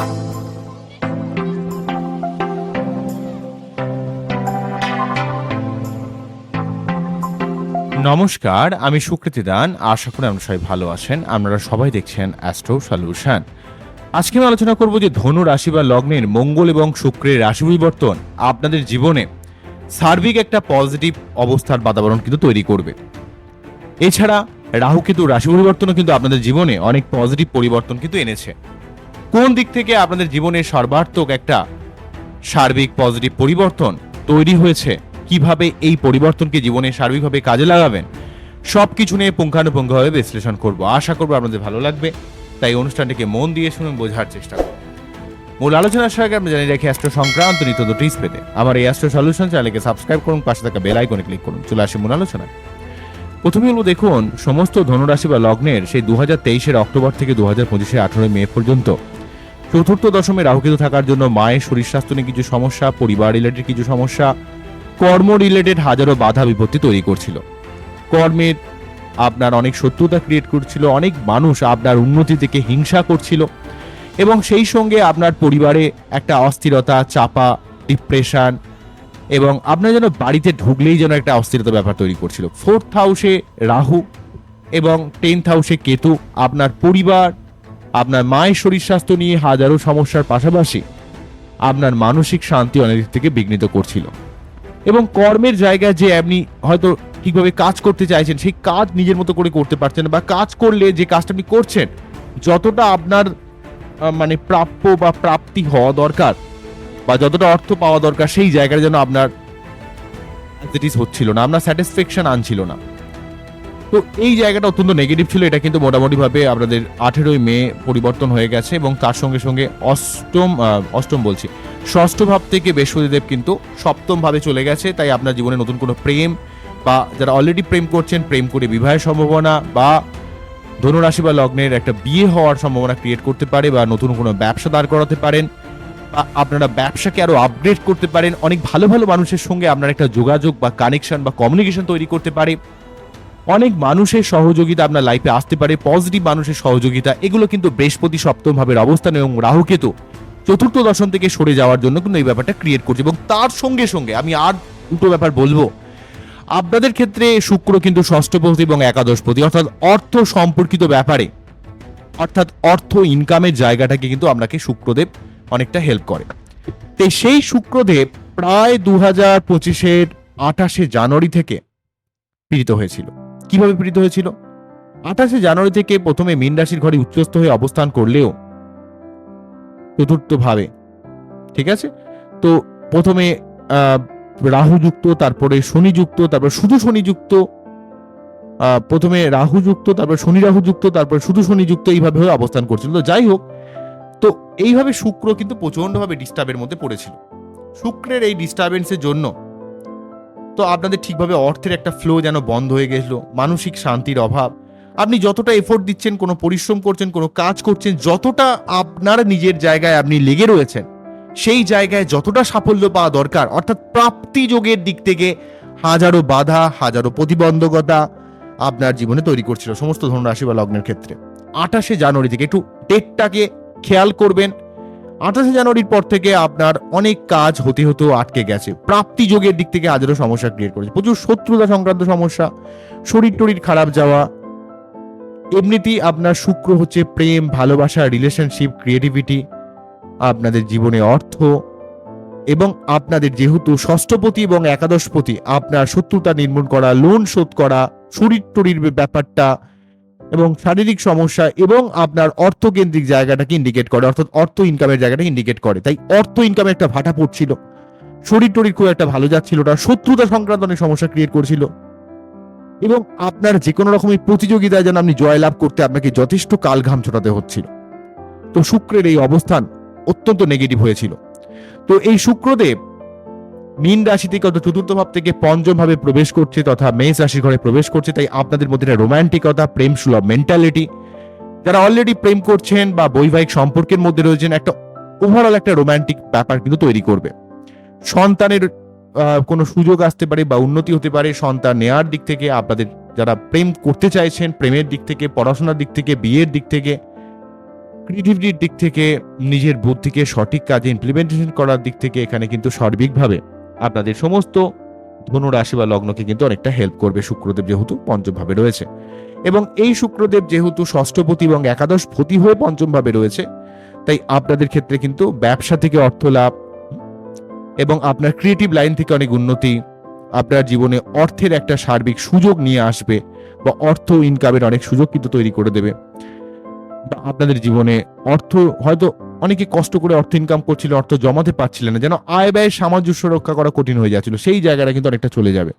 নমস্কার, আমি সুকৃতি দান। আশা করি আপনারা সবাই ভালো আছেন। আপনারা সবাই দেখছেন অ্যাস্ট্রো সলিউশন আজকে আমি আলোচনা করব যে ধনু রাশি বা লগ্নের মঙ্গল এবং শুক্রের রাশি পরিবর্তন আপনাদের জীবনে সার্বিক একটা পজিটিভ অবস্থার বাতাবরণ কিন্তু তৈরি করবে। এছাড়া রাহু কিন্তু রাশি পরিবর্তনও কিন্তু আপনাদের জীবনে অনেক পজিটিভ পরিবর্তন কিন্তু এনেছে। কোন দিক থেকে আপনাদের জীবনে সর্বার্থক একটা সার্বিক পজিটিভ পরিবর্তন তৈরি হয়েছে? কীভাবে এই পরিবর্তনকে জীবনে সার্বিকভাবে কাজে লাগাবেন? সব কিছু নিয়ে পুঙ্খানুপুঙ্খভাবে বিশ্লেষণ করব। আশা করব আপনাদের ভালো লাগবে। তাই অনুষ্ঠানটিকে মন দিয়ে শুনুন, বোঝার চেষ্টা করুন। মূল আলোচনার সঙ্গে আমরা জানিয়ে রাখি অ্যাস্ট্রো সংক্রান্ত নিত্য টিপস পেতে আমার এই অ্যাস্ট্রো সলিউশন চ্যানেলকে সাবস্ক্রাইব করুন, পাশে থাকা বেল আইকনে ক্লিক করুন। চলে আসে মূল আলোচনায়। প্রথমে হলো দেখুন, সমস্ত ধনুরাশি বা লগ্নের সেই দু হাজার তেইশের অক্টোবর থেকে দু হাজার পঁচিশের আঠারোই মে পর্যন্ত চতুর্থ দশমে রাহুকেতু থাকার জন্য মায়ের শরীর স্বাস্থ্য নিয়ে কিছু সমস্যা, পরিবার রিলেটেড কিছু সমস্যা, কর্ম রিলেটেড হাজারো বাধা বিপত্তি তৈরি করছিল। কর্মের আপনার অনেক শত্রুতা ক্রিয়েট করছিল, অনেক মানুষ আপনার উন্নতি থেকে হিংসা করছিল এবং সেই সঙ্গে আপনার পরিবারে একটা অস্থিরতা, চাপা ডিপ্রেশন এবং আপনার যেন বাড়িতে ঢুকলেই যেন একটা অস্থিরতা ব্যাপার তৈরি করছিল। ফোর্থ হাউসে রাহু এবং টেন্থ হাউসে কেতু, আপনার পরিবার আপনার মায়ের শরীর স্বাস্থ্য নিয়ে হাজারো সমস্যার পাশাপাশি আপনার মানসিক শান্তি অনেক থেকে বিঘ্নিত করছিল। এবং কর্মের জায়গায় যে আপনি হয়তো ঠিকভাবে কাজ করতে চাইছেন, সেই কাজ নিজের মতো করে করতে পারছেন বা কাজ করলে যে কাজটা আপনি করছেন, যতটা আপনার মানে প্রাপ্য বা প্রাপ্তি হওয়া দরকার বা যতটা অর্থ পাওয়া দরকার, সেই জায়গাটা যেন আপনার হচ্ছিল না, আপনার স্যাটিসফ্যাকশন আনছিল না। তো এই জায়গাটা অত্যন্ত নেগেটিভ ছিল। এটা কিন্তু মোটামুটিভাবে আপনাদের আঠেরোই মে পরিবর্তন হয়ে গেছে এবং তার সঙ্গে সঙ্গে অষ্টম অষ্টম বলছি। ষষ্ঠ ভাব থেকে বৃহস্পতিদেব কিন্তু সপ্তম ভাবে চলে গেছে, তাই আপনার জীবনে নতুন কোনো প্রেম বা যারা অলরেডি প্রেম করছেন, প্রেম করে বিবাহের সম্ভাবনা বা ধনুরাশি বা লগ্নের একটা বিয়ে হওয়ার সম্ভাবনা ক্রিয়েট করতে পারে বা নতুন কোনো ব্যবসা দাঁড় করাতে পারেন বা আপনারা ব্যবসাকে আরও আপগ্রেড করতে পারেন। অনেক ভালো ভালো মানুষের সঙ্গে আপনার একটা যোগাযোগ বা কানেকশন বা কমিউনিকেশন তৈরি করতে পারে। অনেক মানুষের সহযোগিতা আপনার লাইফে আসতে পারে পজিটিভ মানুষের সহযোগিতা, এগুলো কিন্তু বৃহস্পতি সপ্তম ভাবের অবস্থান এবং রাহুকেতু চতুর্থ দশম থেকে সরে যাওয়ার জন্য কিন্তু এই ব্যাপারটা ক্রিয়েট করছে এবং তার সঙ্গে সঙ্গে আমি আর দুটো ব্যাপার বলব। আপনাদের ক্ষেত্রে শুক্র কিন্তু ষষ্ঠপতি এবং একাদশপতি অর্থাৎ অর্থ সম্পর্কিত ব্যাপারে, অর্থাৎ অর্থ ইনকামের জায়গাটাকে কিন্তু আপনাকে শুক্রদেব অনেকটা হেল্প করে। তো সেই শুক্রদেব প্রায় দু হাজার পঁচিশের আঠাশে জানুয়ারি থেকে পীড়িত হয়েছিল। কীভাবে পীড়িত হয়েছিল? আঠাশে জানুয়ারি থেকে প্রথমে মীন রাশির ঘরে উচ্চস্থ হয়ে অবস্থান করলেও চতুর্থ ভাবে ঠিক আছে? তো প্রথমে রাহু যুক্ত তারপরে শনি যুক্ত তারপর শুধু শনি যুক্ত প্রথমে রাহু যুক্ত তারপর শনি রাহু যুক্ত তারপর শুধু শনি যুক্ত এইভাবে হয়ে অবস্থান করছিল। তো যাই হোক, তো এইভাবে শুক্র কিন্তু প্রচন্ডভাবে ডিস্টার্বের মধ্যে পড়েছিল। শুক্রের এই ডিস্টারবেন্সের জন্য তো আপনাদের ঠিকভাবে অর্থের একটা ফ্লো যেন বন্ধ হয়ে গেছিল মানসিক শান্তির অভাব। আপনি যতটা এফোর্ট দিচ্ছেন, কোনো পরিশ্রম করছেন, কোনো কাজ করছেন, যতটা আপনার নিজের জায়গায় আপনি লেগে রয়েছেন, সেই জায়গায় যতটা সাফল্য পাওয়া দরকার, অর্থাৎ প্রাপ্তি যোগের দিক থেকে হাজারো বাধা, হাজারো প্রতিবন্ধকতা আপনার জীবনে তৈরি করছিল। সমস্ত ধনুরাশি বা লগ্নের ক্ষেত্রে। আঠাশে জানুয়ারি থেকে একটু ডেটটাকে খেয়াল করবেন। আঠাশে জানুয়ারির পর থেকে আপনার অনেক কাজ হতে হতেও আটকে গেছে। প্রাপ্তি যোগের দিক থেকে আজেরও সমস্যা ক্রিয়েট করেছে। প্রচুর শত্রুতা সংক্রান্ত সমস্যা, শরীর টরির খারাপ যাওয়া, এমনিতেই আপনার শুক্র হচ্ছে প্রেম, ভালোবাসা রিলেশনশিপ ক্রিয়েটিভিটি আপনাদের জীবনে অর্থ এবং আপনাদের যেহেতু ষষ্ঠপতি এবং একাদশপতি, আপনার শত্রুতা নির্মূল করা লোন শোধ করা, শরীর টরির ব্যাপারটা এবং শারীরিক সমস্যা এবং আপনার অর্থকেন্দ্রিক জায়গাটাকে ইন্ডিকেট করে, অর্থাৎ অর্থ ইনকামের জায়গাটাকে ইন্ডিকেট করে। তাই অর্থ ইনকামে একটা ভাটা পড়ছিল। শরীর টরির খুব একটা ভালো যাচ্ছিল না, শত্রুতা সংক্রান্ত অনেক সমস্যা ক্রিয়েট করছিল। এবং আপনার যে কোনো রকমের প্রতিযোগিতায় যেন আপনি জয়লাভ করতে আপনাকে যথেষ্ট কালঘাম ছোটাতে হচ্ছিল। তো শুক্রের এই অবস্থান অত্যন্ত নেগেটিভ হয়েছিল। তো এই শুক্রদেব মীন রাশি থেকে অর্থাৎ চতুর্থ ভাব থেকে পঞ্চম ভাবে প্রবেশ করছে তথা মেষ রাশির ঘরে প্রবেশ করছে, তাই আপনাদের মধ্যে একটা রোমান্টিকতা প্রেম সুলভ মেন্টালিটি যারা অলরেডি প্রেম করছেন বা বৈবাহিক সম্পর্কের মধ্যে রয়েছেন, একটা ওভারঅল একটা রোমান্টিক ব্যাপার কিন্তু তৈরি করবে। সন্তানের কোনো সুযোগ আসতে পারে বা উন্নতি হতে পারে, সন্তান নেয়ার দিক থেকে, আপনাদের যারা প্রেম করতে চাইছেন, প্রেমের দিক থেকে, পড়াশোনার দিক থেকে, বিয়ের দিক থেকে ক্রিয়েটিভিটির দিক থেকে, নিজের বুদ্ধিকে সঠিক কাজে ইমপ্লিমেন্টেশন করার দিক থেকে, এখানে কিন্তু সার্বিকভাবে আপনাদের সমস্ত ধনু রাশি বা লগ্নকে কিন্তু অনেকটা হেল্প করবে শুক্রদেব যেহেতু পঞ্চমভাবে রয়েছে। এবং এই শুক্রদেব যেহেতু ষষ্ঠপতি এবং একাদশ পতি হয়ে পঞ্চমভাবে রয়েছে, তাই আপনাদের ক্ষেত্রে কিন্তু ব্যবসা থেকে অর্থ লাভ এবং আপনার ক্রিয়েটিভ লাইন থেকে অনেক উন্নতি, আপনার জীবনে অর্থের একটা সার্বিক সুযোগ নিয়ে আসবে বা অর্থ ইনকামের অনেক সুযোগ কিন্তু তৈরি করে দেবে। বা আপনাদের জীবনে অর্থ হয়তো অনেকে কষ্ট করে অর্থ ইনকাম করছিল, অর্থ জমাতে পারছিলেন না, যেন আয় ব্যয় সামঞ্জস্য রক্ষা করা কঠিন হয়ে যাচ্ছিল। সেই জায়গাটা কিন্তু অনেকটা চলে যাবে।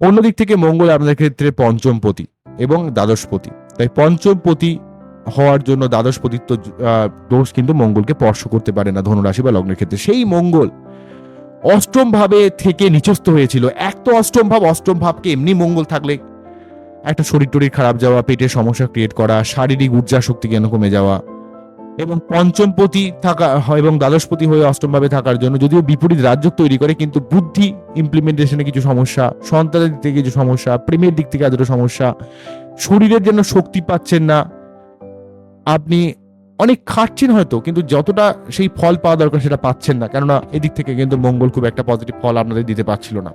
অন্যদিক থেকে মঙ্গল আপনাদের ক্ষেত্রে পঞ্চমপতি এবং দ্বাদশপতি। তাই পঞ্চমপতি হওয়ার জন্য দ্বাদশপতিত্ব দোষ কিন্তু মঙ্গলকে স্পর্শ করতে পারে না ধনুরাশি বা লগ্নের ক্ষেত্রে। সেই মঙ্গল অষ্টম ভাবে থেকে নিচস্থ হয়েছিল। এক তো অষ্টম ভাব, অষ্টম ভাবকে এমনি মঙ্গল থাকলে একটা শরীর টরীর খারাপ যাওয়া, পেটের সমস্যা ক্রিয়েট করা, শারীরিক ঊর্জা শক্তি কেন কমে যাওয়া এবং পঞ্চমপতি থাকা এবং দ্বাদশপতি হয়ে অষ্টমভাবে থাকার জন্য যদিও বিপরীত রাজ্য তৈরি করে, কিন্তু বুদ্ধি ইমপ্লিমেন্টেশনে কিছু সমস্যা, সন্তানের দিক থেকে কিছু সমস্যা, প্রেমের দিক থেকে এতটা সমস্যা, শরীরের জন্য শক্তি পাচ্ছেন না। আপনি অনেক খাটছেন হয়তো, কিন্তু যতটা সেই ফল পাওয়া দরকার সেটা পাচ্ছেন না। কেননা এদিক থেকে কিন্তু মঙ্গল খুব একটা পজিটিভ ফল আপনাদের দিতে পারছিল না।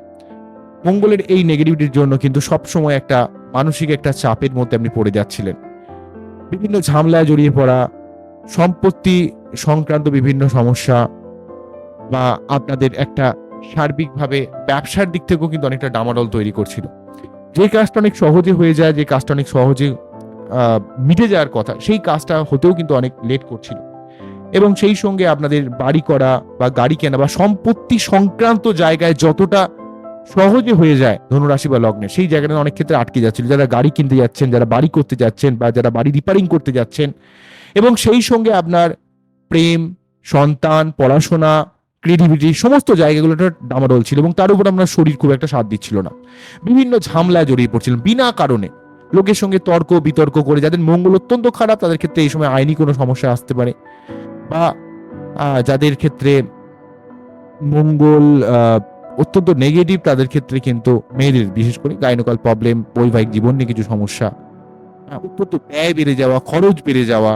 মঙ্গলের এই নেগেটিভিটির জন্য কিন্তু সবসময় একটা মানসিক একটা চাপের মধ্যে আপনি পড়ে যাচ্ছিলেন। বিভিন্ন ঝামেলায় জড়িয়ে পড়া সম্পত্তি সংক্রান্ত বিভিন্ন সমস্যা বা আপনাদের একটা সার্বিকভাবে ব্যবসার দিক থেকেও কিন্তু অনেকটা ডামাডল তৈরি করছিল। যে কাজটা অনেক সহজে হয়ে যায়, যে কাজটা অনেক সহজে মিটে যাওয়ার কথা, সেই কাজটা হতেও কিন্তু অনেক লেট করছিল। এবং সেই সঙ্গে আপনাদের বাড়ি করা বা গাড়ি কেনা বা সম্পত্তি সংক্রান্ত জায়গায় যতটা সহজে হয়ে যায় ধনুরাশি বা লগ্নে। সেই জায়গাটা অনেক ক্ষেত্রে আটকে যাচ্ছিল। যারা গাড়ি কিনতে যাচ্ছেন, যারা বাড়ি করতে যাচ্ছেন বা যারা বাড়ি রিপেয়ারিং করতে যাচ্ছেন এবং সেই সঙ্গে আপনার প্রেম, সন্তান, পড়াশোনা ক্রিয়েটিভিটি সমস্ত জায়গাগুলোটা ডামাডোল ছিল এবং তার উপর আপনার শরীর খুব একটা সাথ দিচ্ছিল না। বিভিন্ন ঝামলায় জড়িয়ে পড়ছিলেন বিনা কারণে। লোকের সঙ্গে তর্ক, বিতর্ক করে যাদের মঙ্গল অত্যন্ত খারাপ, তাদের ক্ষেত্রে এই সময় আইনি কোনো সমস্যা আসতে পারে বা যাদের ক্ষেত্রে মঙ্গল অত্যন্ত নেগেটিভ তাদের ক্ষেত্রে কিন্তু মেয়েদের, বিশেষ করে গাইনোকাল প্রবলেম বৈবাহিক জীবন নিয়ে কিছু সমস্যা। অত্যন্ত ব্যয় বেড়ে যাওয়া, খরচ বেড়ে যাওয়া,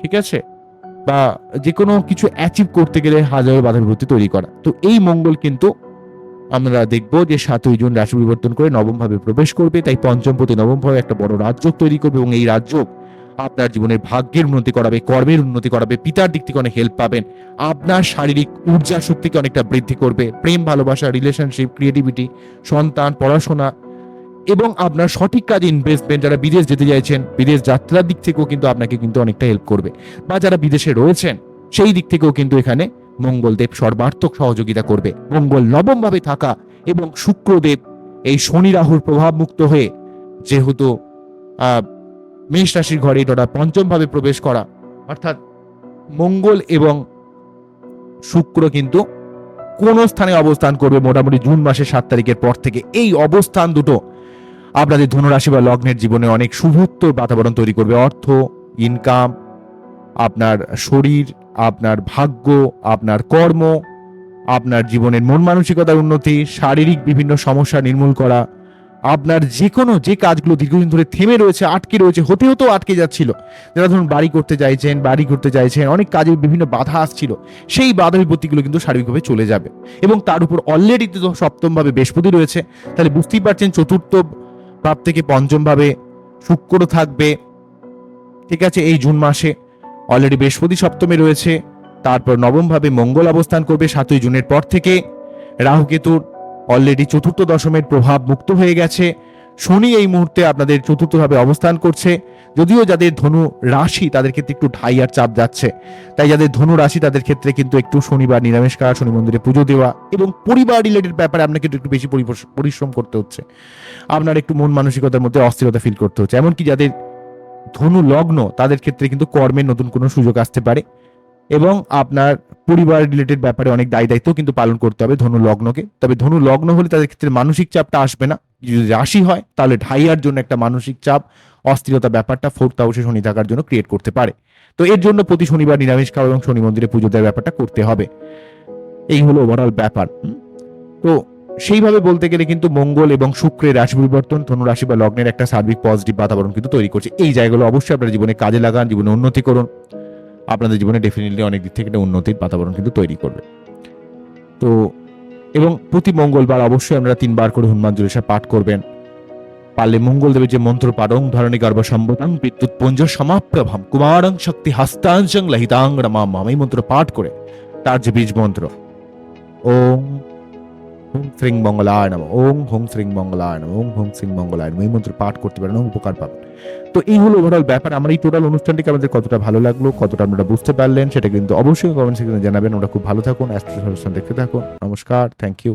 ঠিক আছে? বা যে কোনো কিছু অ্যাচিভ করতে গেলে হাজারো বাধা বিপত্তি তৈরি করা। তো এই মঙ্গল কিন্তু আমরা দেখব যে সাতই জুন রাশি পরিবর্তন করে নবম ভাবে প্রবেশ করবে, তাই পঞ্চম প্রতি নবম ভাবে একটা বড় রাজ্য তৈরি করবে এবং এই রাজ্য আপনার জীবনের ভাগ্যের উন্নতি করাবে, কর্মের উন্নতি করাবে, পিতার দিক থেকে অনেক হেল্প পাবেন। আপনার শারীরিক ঊর্জা শক্তিকে অনেকটা বৃদ্ধি করবে। প্রেম, ভালোবাসা রিলেশনশিপ ক্রিয়েটিভিটি সন্তান, পড়াশোনা এবং আপনার সঠিক কাজে ইনভেস্টমেন্ট যারা বিদেশ যেতে চাইছেন, বিদেশ যাত্রার দিক থেকেও কিন্তু আপনাকে কিন্তু অনেকটা হেল্প করবে। বা যারা বিদেশে রয়েছেন, সেই দিক থেকেও কিন্তু এখানে মঙ্গলদেব সর্বার্থক সহযোগিতা করবে। মঙ্গল নবম ভাবে থাকা এবং শুক্রদেব এই শনি রাহুর প্রভাব মুক্ত হয়ে যেহেতু মেষ রাশির ঘরে এটা পঞ্চম ভাবে প্রবেশ করা। অর্থাৎ মঙ্গল এবং শুক্র কিন্তু কোন স্থানে অবস্থান করবে মোটামুটি জুন মাসের সাত তারিখের পর থেকে। এই অবস্থান দুটো আপনাদের ধনুরাশি বা লগ্নের জীবনে অনেক শুভত্ব বাতাবরণ তৈরি করবে। অর্থ ইনকাম আপনার শরীর, আপনার ভাগ্য, আপনার কর্ম, আপনার জীবনের মন মানসিকতার উন্নতি, শারীরিক বিভিন্ন সমস্যা নির্মূল করা আপনার যে কোনো যে কাজগুলো দীর্ঘদিন ধরে থেমে রয়েছে, আটকে রয়েছে, হতে হতেও আটকে যাচ্ছিল। যারা ধরুন বাড়ি করতে চাইছেন, বাড়ি করতে চাইছেন, অনেক কাজে বিভিন্ন বাধা আসছিল, সেই বাধা বিপত্তিগুলো কিন্তু সার্বিকভাবে চলে যাবে। এবং তার উপর অলরেডি তো সপ্তমভাবে বৃহস্পতি রয়েছে, তাহলে বুঝতেই পারছেন চতুর্থ ভাব থেকে পঞ্চমভাবে শুক্র থাকবে। ঠিক আছে, এই জুন মাসে অলরেডি বৃহস্পতি সপ্তমে রয়েছে, তারপর নবমভাবে মঙ্গল অবস্থান করবে সাতই জুনের পর থেকে। রাহু কেতুর অলরেডি চতুর্থ দশমের প্রভাব মুক্ত হয়ে গেছে। শনি এই মুহূর্তে আপনাদের চতুর্থভাবে অবস্থান করছে। যদিও যাদের ধনু রাশি, তাদের ক্ষেত্রে একটু ঢাই আর চাপ যাচ্ছে। তাই যাদের ধনু রাশি, তাদের ক্ষেত্রে কিন্তু একটু শনিবার নিরামিষ খাওয়া শনি মন্দিরে পুজো দেওয়া এবং পরিবার রিলেটেড ব্যাপারে আপনাকে একটু বেশি পরিশ্রম করতে হচ্ছে। আপনার একটু মন মানসিকতার মধ্যে অস্থিরতা ফিল করতে হচ্ছে। এমনকি যাদের ধনু লগ্ন, তাদের ক্ষেত্রে কিন্তু কর্মের নতুন কোনো সুযোগ আসতে পারে। এবং আপনার পরিবার রিলেটেড ব্যাপারে অনেক দায় দায়িত্ব কিন্তু পালন করতে হবে ধনু লগ্নকে। তবে ধনু লগ্ন হলে তাদের ক্ষেত্রে মানসিক চাপটা আসবে না। যদি রাশি হয়, তাহলে ঢাইয়ার জন্য একটা মানসিক চাপ, অস্থিরতা ব্যাপারটা ফোর্থ হাউসে শনি থাকার জন্য ক্রিয়েট করতে পারে। তো এর জন্য প্রতি শনিবার নিরামিষ খাওয়া এবং শনি মন্দিরে পুজো দেওয়ার ব্যাপারটা করতে হবে। এই হলো ওভারঅল ব্যাপার। তো সেইভাবে বলতে গেলে কিন্তু মঙ্গল এবং শুক্রের রাশি পরিবর্তন, ধনু রাশি বা লগ্নের একটা সার্বিক পজিটিভ বাতাবরণ কিন্তু তৈরি করছে। এই জায়গাগুলো অবশ্যই আপনার জীবনে কাজে লাগান, জীবনে উন্নতি করুন। আপনাদের জীবনে ডেফিনেটলি অনেক দিক থেকে একটা উন্নতির বাতাবরণ কিন্তু তৈরি করবে। তো, এবং প্রতি মঙ্গলবার অবশ্যই আমরা তিনবার করে হনুমান চল্লিশা পাঠ করবেন। পারলে মঙ্গলদেবের যে মন্ত্র পারং ধরণী গর্ভসম্বতাং বিদ্যুৎ পুঞ্জ সমাপ্রভাম কুমারং শক্তি হস্তাংশং লহিতাং রমাম এই মন্ত্র পাঠ করে তার যে বীজ মন্ত্র। ওম হুম শ্রীং মঙ্গলায় নাম। ওম হুম শ্রীং মঙ্গলায় নাম। ওম হুম শ্রীং মঙ্গলায় নাম। এই মন্ত্র পাঠ করতে পারেন, উপকার পাবেন। তো এই হলো ওভারঅল ব্যাপার। আমার এই টোটাল অনুষ্ঠানটিকে আমাদের কতটা ভালো লাগল, কতটা আপনারা বুঝতে পারলেন, সেটা কিন্তু অবশ্যই কমেন্ট সেকশনে জানাবেন। ওরা খুব ভালো থাকুন অ্যাস্ট্রো দেখতে থাকুন। নমস্কার থ্যাংক ইউ